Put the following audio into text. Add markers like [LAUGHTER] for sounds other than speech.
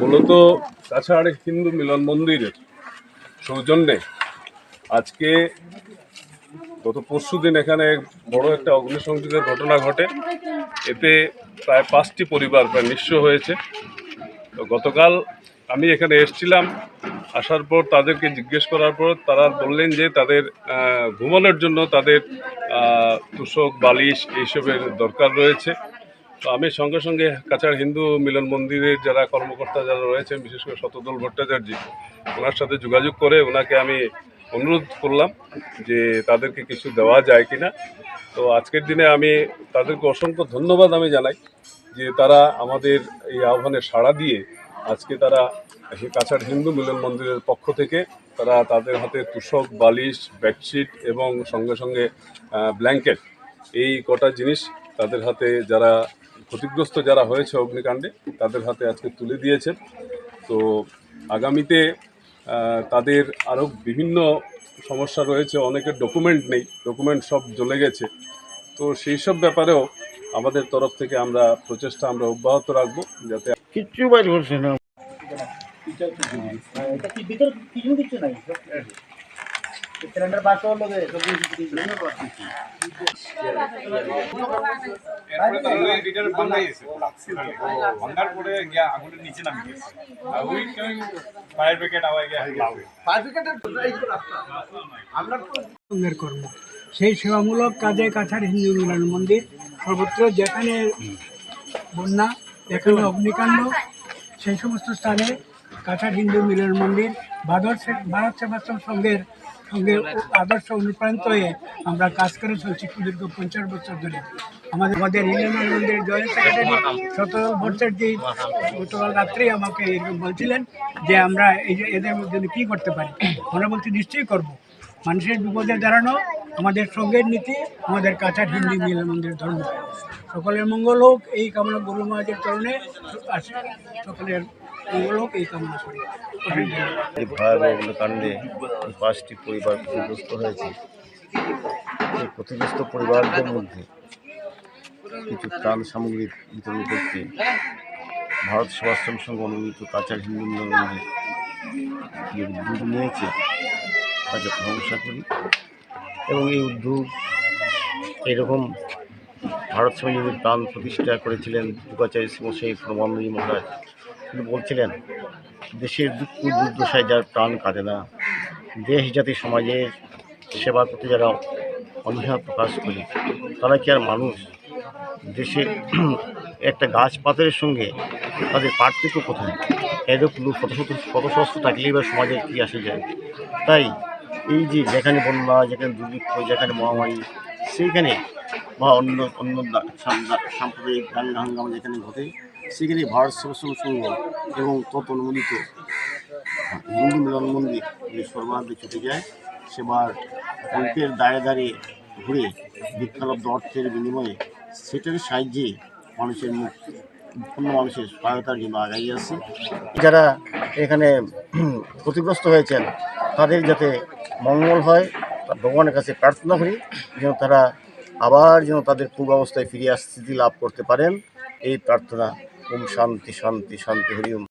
মূলত কাছাড় হিন্দু মিলন মন্দিরের সৌজন্যে আজকে গত পরশু দিন এখানে বড় একটা অগ্নিসংযোগের ঘটনা ঘটে। এতে প্রায় পাঁচটি পরিবার প্রায় নিঃস্ব হয়েছে। তো গতকাল আমি এখানে এসেছিলাম, আসার পর তাদেরকে জিজ্ঞেস করার পর তারা বললেন যে তাদের ঘুমানোর জন্য তাদের তোষক, বালিশ এইসবের দরকার রয়েছে। তো আমি সঙ্গে সঙ্গে কাছাড় হিন্দু মিলন মন্দিরের যারা কর্মকর্তা যারা রয়েছেন, বিশেষ করে শতদল ভট্টাচার্য, ওনার সাথে যোগাযোগ করে ওনাকে আমি অনুরোধ করলাম যে তাদেরকে কিছু দেওয়া যায় কিনা। তো আজকের দিনে আমি তাদেরকে অসংখ্য ধন্যবাদ আমি জানাই যে তারা আমাদের এই আহ্বানে সাড়া দিয়ে আজকে তারা কাছাড় হিন্দু মিলন মন্দিরের পক্ষ থেকে তারা তাদের হাতে তুষক, বালিশ, বেডশিট এবং সঙ্গে সঙ্গে ব্ল্যাঙ্কেট, এই কটা জিনিস তাদের হাতে যারা ক্ষতিগ্রস্ত যারা হয়েছে অগ্নিকাণ্ডে তাদের হাতে আজকে তুলে দিয়েছেন। তো আগামীতে তাদের আরও বিভিন্ন সমস্যা রয়েছে অনেকের ডকুমেন্ট নেই ডকুমেন্ট সব জ্বলে গেছে। তো সেই সব ব্যাপারেও আমাদের তরফ থেকে আমরা প্রচেষ্টা আমরা অব্যাহত রাখব যাতে কিচ্ছু বাইর করছে না। এটা কি ভিতর কিছু কিছু নাই? সেই সেবামূলক কাজে কাছার হিন্দু মিলন মন্দির, সর্বত্র যেখানে বন্যা, যেখানে অগ্নিকাণ্ড, সেই সমস্ত স্থানে কাছাড় হিন্দু মিলন মন্দির ভারত ভারত সেবাশ্রম সংঘের সঙ্গে আদর্শ অনুপ্রাণিত হয়ে আমরা কাজ করে চলছি সুদীর্ঘ পঞ্চাশ বছর ধরে। আমাদের আমাদের হিন্দু মিলন মন্দিরের জয়েন্ট সেক্রেটারি শতদল ভট্টাচার্যি গতকাল রাত্রেই আমাকে এরকম বলছিলেন যে আমরা এই যে এদের মধ্যে কী করতে পারি। আমরা বলছি, নিশ্চয়ই করব। মানুষের বিপদে দাঁড়ানো, আমাদের সঙ্গের নীতি, আমাদের কাছাড় হিন্দি মিল মন্দির ধর্ম। সকলের মঙ্গল হোক, এই কামনা গুরু মহারাজের চরণে আসে সকলের মঙ্গল এই কামনা করি। এই ভয়াবহ অগ্নিকাণ্ডে পাঁচটি পরিবার ক্ষতিগ্রস্ত হয়েছে। এই ক্ষতিগ্রস্ত পরিবারদের মধ্যে কিছু ত্রাণ সামগ্রী বিতরণ করতে ভারত সেবাশ্রম সংঘ অনুমোদিত কাছাড় হিন্দু যে উদ্যোগ নিয়েছে তাকে প্রশংসা করি। এবং এই উদ্যোগ এরকম ভারত সমাজের প্রাণ প্রতিষ্ঠা করেছিলেন যুগাচার্য শ্রীমশাই প্রণবানন্দী মহারাজ। তিনি বলছিলেন, দেশের দুঃখ দুর্দশায় যার প্রাণ কাঁদে না, দেশ জাতি সমাজের সেবার প্রতি যারা অনীহা প্রকাশ করে, তারা কি আর মানুষ? দেশে একটা গাছ পাথরের সঙ্গে তাদের পার্থক্য কোথায়? এরকম লোক শত শত শত থাকলেই বা সমাজে কী আসে যায়। তাই এই যে যেখানে বন্যা, যেখানে দুর্ভিক্ষ, যেখানে মহামারী সেইখানে বা অন্য অন্য সাম্প্রদায়িক দাঙ্গা হাঙ্গামা যেখানে ঘটে, সেখানে ভারত সেবাশ্রম সংঘ এবং অনুমোদিত হিন্দু মিলন মন্দির, যে সর্বাগ্রে ছুটে যায়, সেবার অল্পের দায়ে দাঁড়িয়ে ঘুরে ভিক্ষালব্ধ অর্থের বিনিময়ে সেটার সাহায্যে মানুষের মুখ, উৎপন্ন মানুষের সহায়তার জন্য আগাই আসছে। যারা এখানে [CLEARS THROAT] ক্ষতিগ্রস্ত হয়েছেন, তাদের যাতে মঙ্গল হয় ভগবানের কাছে প্রার্থনা করি যেন তারা আবার যেন তাদের পূর্বাবস্থায় ফিরে আস স্থিতি লাভ করতে পারেন। এই প্রার্থনা, ওম শান্তি শান্তি শান্তি, হরি ওম।